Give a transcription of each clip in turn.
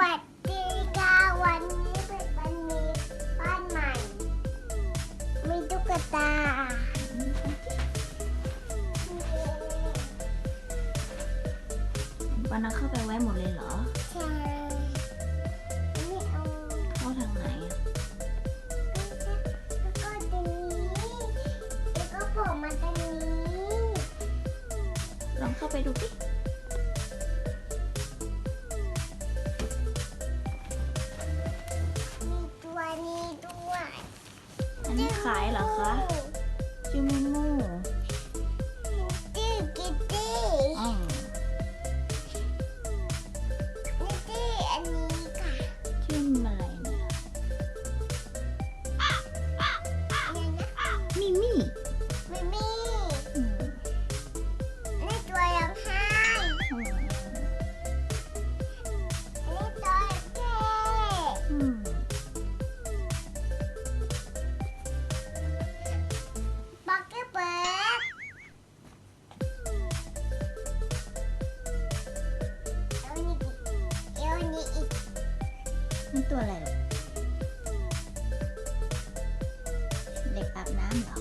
วัสดีค่ะวันนี้เป็นวันนี้บ้านใหม่ มีตุ๊กตา วันนั้นเข้าไปไว้หมดเลยเหรอ ใช่ไม่เอาเข้าทางไหนอะแล้วก็ตรงนี้แล้วก็โผล่มาตรงนี้ ลองเข้าไปดูสิ ด้วยอันนี้ขายเหรอคะจิมูมู มันตัวอะไรลูกเด็กอาบน้ำเหรอ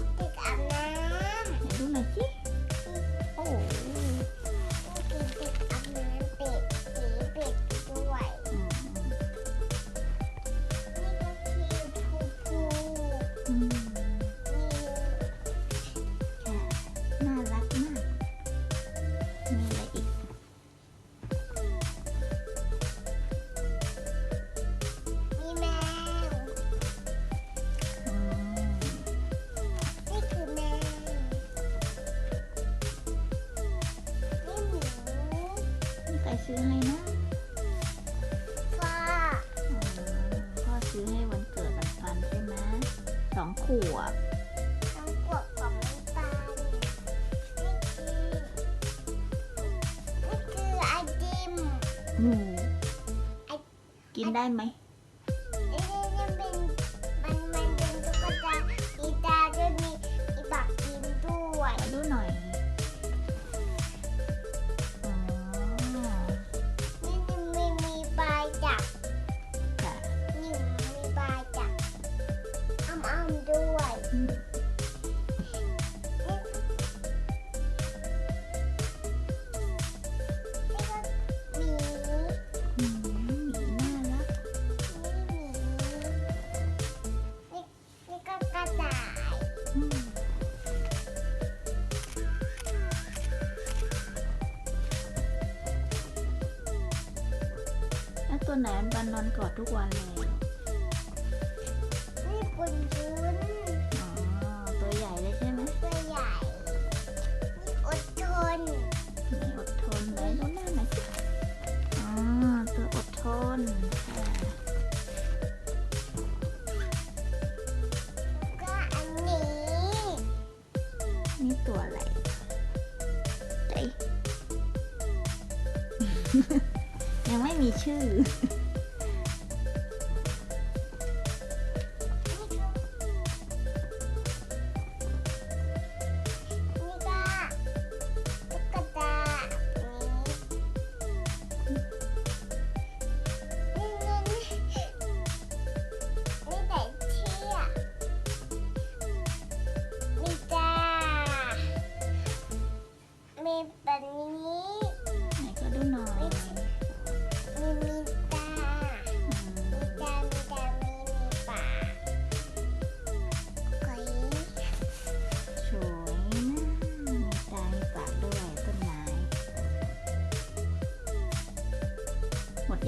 ซื้อให้นะฟ้าอืมพ่อซื้อให้วันเกิดวันฟันใช่ไหมสองขวบน้องกวกของน้ำตาลนี่คือนี่คือไอติมหมูไอ้กินได้ไหม ด้วยอืมนี่ก็หมีอืมหมีน่ารักนี่หมีนี่นี่ก็กระต่ายอืมแล้วตัวไหนมันนอนกอดทุกวันเลย นี่ปุนยุนอ๋ ยังไม่มีชื่อ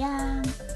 ゃん。